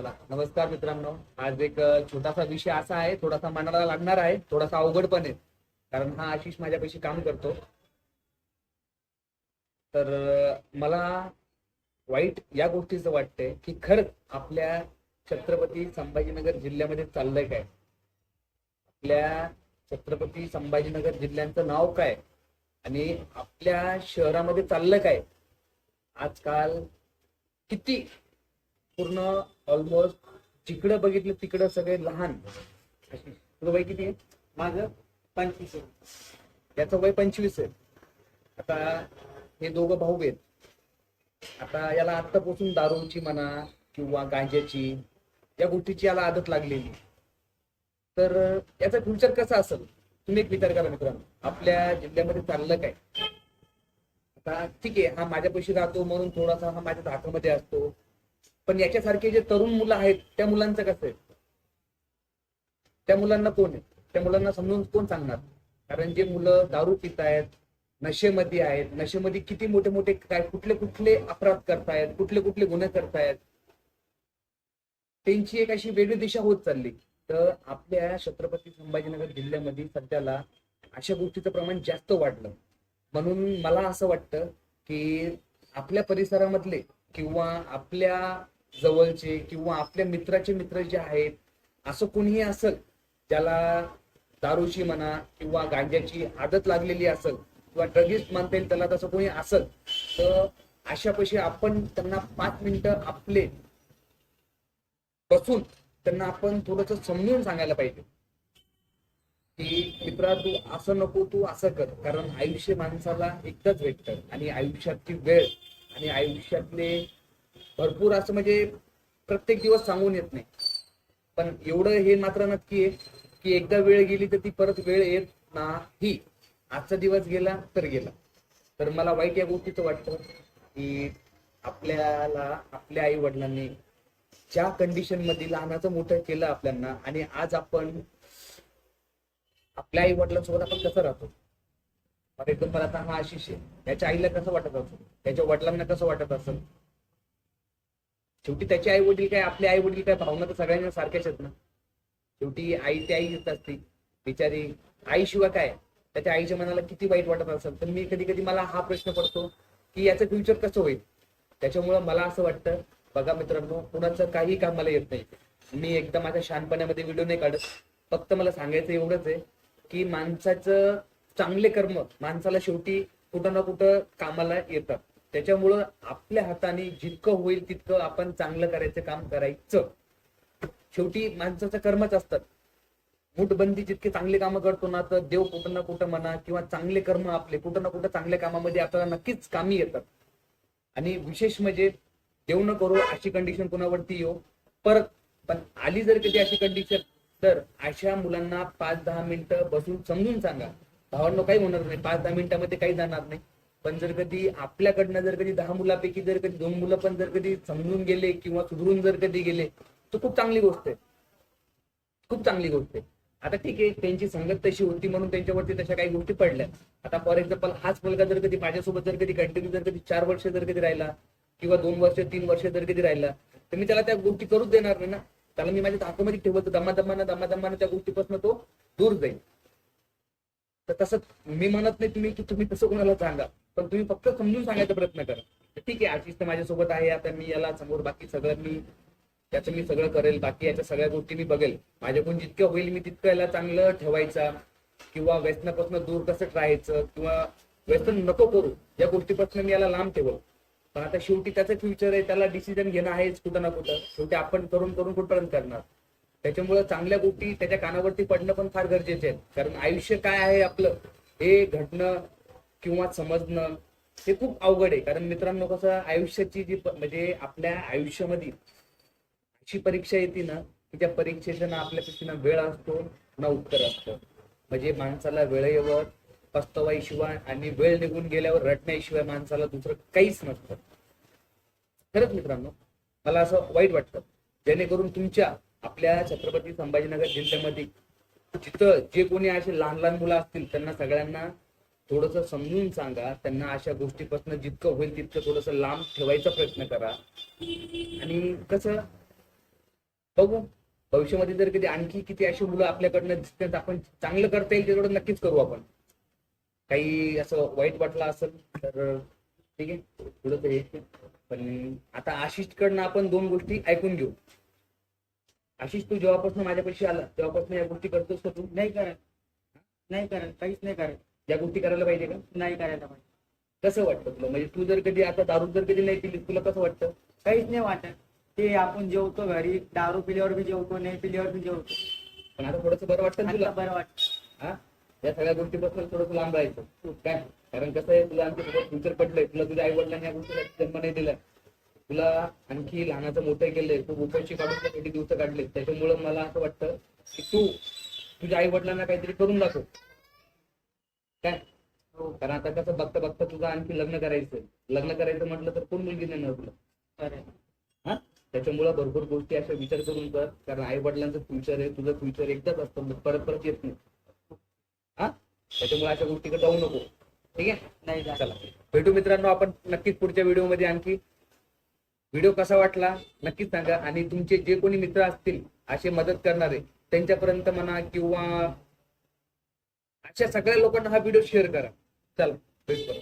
चला नमस्कार मित्रांनो. आज एक छोटासा विषय असा आहे थोडासा मनाला लागणार आहे थोडासा अवघड पण आहे. कारण हा आशिष माझ्यापाशी काम करतो. तर मला वाईट या गोष्टीचं वाटतंय की खरंच आपल्या छत्रपती संभाजीनगर जिल्ह्यामध्ये चाललंय काय? आपल्या छत्रपती संभाजीनगर जिल्ह्यांचं नाव काय? आणि आपल्या शहरामध्ये चाललं काय? आजकाल किती पूर्ण ऑलमोस्ट जिकडं बघितलं तिकडं सगळे लहान. तुझं वय किती आहे? माझं पंचवीस आहे. याचं वय पंचवीस आहे. आता हे दोघं भाऊ आहेत. आता याला आत्तापासून दारूची म्हणा किंवा गांजाची या गोष्टीची याला आदत लागलेली. तर याचा फ्युचर कसा असेल? तुम्ही एक विचार करा मित्रांनो. आपल्या जिल्ह्यामध्ये चाललं काय? आता ठीक आहे हा माझ्या पैशी राहतो म्हणून थोडासा हा माझ्या धाकामध्ये असतो. पण याच्यासारखे जे तरुण मुलं आहेत त्या मुलांचं कसं आहे? त्या मुलांना कोण आहे? त्या मुलांना समजून कोण सांगणार? कारण जे मुलं दारू पित आहेत नशेमध्ये आहेत नशेमध्ये किती मोठे मोठे काय कुठले कुठले अपराध करतायत कुठले कुठले गुन्हे करतायत त्यांची एक अशी वेगळी दिशा होत चालली. तर आपल्या छत्रपती संभाजीनगर जिल्ह्यामध्ये सध्याला अशा गोष्टीचं प्रमाण जास्त वाढलं. म्हणून मला असं वाटतं की आपल्या परिसरामधले किंवा आपल्या जवळचे किंवा आपल्या मित्राचे मित्र जे आहेत असं कोणीही असेल ज्याला दारूची म्हणा किंवा गांजाची आदत लागलेली असेल किंवा ड्रगिस्ट म्हणता येईल त्याला तसं कोणी असेल तर अशापैकी आपण त्यांना पाच मिनिटं आपले बसून त्यांना आपण थोडस समजून सांगायला पाहिजे. की मित्रा तू असं नको तू असं कर. कारण आयुष्य माणसाला एकदाच भेटतं आणि आयुष्यातली वेळ आणि आयुष्यातले भरपूर असं म्हणजे प्रत्येक दिवस सांगून येत नाही. पण एवढं हे मात्र नक्की आहे की एकदा वेळ गेली तर ती परत वेळ येत नाही. आजचा दिवस गेला तर गेला. तर मला वाईट या गोष्टीचं वाटतं की आपल्याला आपल्या आई वडिलांनी ज्या कंडिशनमध्ये लहानाचं मोठं केलं आपल्यांना आणि आज आपण आपल्या आई वडिलांसोबत आपण कसं राहतो? मग एकदम पण आता हा आशिष आहे. त्याच्या आईला कसं वाटत असेल? त्याच्या वडिलांना कसं वाटत असेल? शेवटी त्याचे आई वडील काय आपले आई वडील काय भावना तर सगळ्यांना सारख्याच आहेत ना? शेवटी आई ते आई येत असते. बिचारी आईशिवाय काय? त्याच्या आईच्या मनाला किती वाईट वाटत असेल? तर मी कधी कधी मला हा प्रश्न पडतो की याचं फ्युचर कसं होईल? त्याच्यामुळं मला असं वाटतं बघा मित्रांनो कुणाचं काही काम मला येत नाही. मी एकदा माझ्या शहाणपणामध्ये व्हिडिओ नाही काढत. फक्त मला सांगायचं एवढंच आहे की माणसाचं चांगले कर्म माणसाला शेवटी कुठं ना कुठं कामाला येतात. त्याच्यामुळं आपल्या हाताने जितकं होईल तितकं आपण चांगलं करायचं काम करायचं. शेवटी माणसाचं कर्मच असतात. मुठबंदी जितके चांगले कामं करतो ना तर देव कुठं ना कुठं म्हणा किंवा चांगले कर्म आपले कुठं ना कुठं चांगल्या कामामध्ये आपल्याला नक्कीच कामी येतात. आणि विशेष म्हणजे देव न करू अशी कंडिशन कुणावरती येऊ? परत पण आली जर कधी अशी कंडिशन तर अशा मुलांना पाच दहा मिनिटं बसून समजून सांगा. भावांनो काही होणार नाही पाच दहा मिनिटामध्ये काही जाणार नाही पण जर कधी आपल्याकडनं जर कधी दहा मुलापैकी जर कधी दोन मुलं पण जर कधी समजून गेले किंवा सुधरून जर कधी गेले तर खूप चांगली गोष्ट आहे खूप चांगली गोष्ट आहे आता ठीक आहे त्यांची संगत तशी होती म्हणून त्यांच्यावरती तशा काही गोष्टी पडल्या आता फॉर एक्झाम्पल हाच मुलगा जर कधी माझ्यासोबत जर कधी कंटिन्यू जर कधी चार वर्ष जर कधी राहिला किंवा दोन वर्ष तीन वर्ष जर कधी राहिला तर मी त्याला त्या गोष्टी करूच देणार नाही ना त्याला मी माझ्या धाकामध्ये ठेवतो दमादमानं दमादमानं त्या गोष्टीपासून तो दूर जाईल तर तसं मी म्हणत नाही तुम्ही की तुम्ही तसं कोणाला सांगा पण तुम्ही फक्त समजून सांगायचा प्रयत्न करा. ठीक आहे आर्टिस्ट माझ्यासोबत आहे आता मी याला समोर बाकी सगळं मी त्याचं मी सगळं करेल बाकी याच्या सगळ्या गोष्टी मी बघेल. माझ्याकडून जितकं होईल मी तितकं याला चांगलं ठेवायचा किंवा व्यसनापासून दूर कसं राहायचं किंवा व्यसन नको करू या गोष्टीपासून मी याला लांब ठेवल. पण आता शेवटी त्याचं फ्युचर आहे त्याला डिसिजन घेणं आहेच कुठं ना कुठं. शेवटी आपण करून करून कुठपर्यंत करणार? त्याच्यामुळे चांगल्या गोष्टी त्याच्या कानावरती पडणं पण फार गरजेचे आहे. कारण आयुष्य काय आहे आपलं? हे घडणं किंवा समजणं हे खूप अवघड आहे. कारण मित्रांनो कसं आयुष्याची जी म्हणजे आपल्या आयुष्यामध्ये अशी परीक्षा येते ना की त्या परीक्षेचा ना आपल्यापेक्षा ना वेळ असतो ना उत्तर असतं. म्हणजे माणसाला वेळेवर पस्तवाईशिवाय आणि वेळ निघून गेल्यावर रटण्याशिवाय माणसाला दुसरं काहीच नसतं. खरंच मित्रांनो मला असं वाईट वाटतं. जेणेकरून तुमच्या आपल्या छत्रपती संभाजीनगर जिल्ह्यामध्ये जिथं जे कोणी असे लहान लहान मुलं असतील त्यांना सगळ्यांना थोडस समजून सांगा. त्यांना अशा गोष्टीपासून जितकं होईल तितकं थोडस लांब ठेवायचा प्रयत्न करा. आणि कसं बघू. भविष्यामध्ये जर कधी आणखी किती अशी मुलं आपल्याकडनं दिसतात आपण चांगलं करता येईल तेवढं नक्कीच करू आपण. काही असं वाईट वाटलं असेल तर ठीक आहे पुढं तर पण आता आशिषकडनं आपण दोन गोष्टी ऐकून घेऊ. आशिष तू जेव्हापासून माझ्यापाशी आला तेव्हापासून या गोष्टी करतोस का तू? नाही करत. नाही करत. काहीच नाही करत. या गोष्टी करायला पाहिजे का? नाही करायला पाहिजे. कसं वाटतं तुला? म्हणजे तू जर कधी आता दारू जर कधी नाही पिली तुला कसं वाटतं? काहीच नाही वाटत. ते आपण जेवतो घरी दारू पिल्यावर बी जेवतो नाही पिल्यावर बी जेवतो. पण आता थोडंसं बरं वाटतं तुला? बरं वाटत. हा? या सगळ्या गोष्टीपासून थोडंसं लांब राहायचं. काय? कारण कसं आहे तुला आमच्या फ्युचर पडलंय तुला तुझ्या आई वडिलांनी या गोष्टीसाठी जन्म नाही दिलाय तुला आणखी लहानाचं मोठं केलंय तू उपस्थित काढून किती दिवस काढले त्याच्यामुळं मला असं वाटतं की तू तुझ्या आई वडिलांना काहीतरी करून दाखव. काय? हो. कारण आता कसं बघता बघता तुझं आणखी लग्न करायचं लग्न करायचं म्हटलं तर कोण मुलगी देणार तुला? हा? त्याच्यामुळे भरपूर गोष्टी अशा विचार करून कर. कारण आई वडिलांचं फ्युचर आहे तुझं फ्युचर एकदाच असतं परत परत येत नाही. हा? त्याच्यामुळे अशा गोष्टीकडे जाऊ नको. ठीक आहे? नाही. चला. भेटू मित्रांनो आपण नक्कीच पुढच्या व्हिडिओमध्ये आणखी व्हिडिओ कसा वाटला? नक्कीच सांगा. आणि तुमचे जे कोणी मित्र असतील असे मदत करणारे त्यांच्यापर्यंत म्हणा किंवा अशा सगळ्या लोकांना हा व्हिडिओ शेअर करा. चला भेटू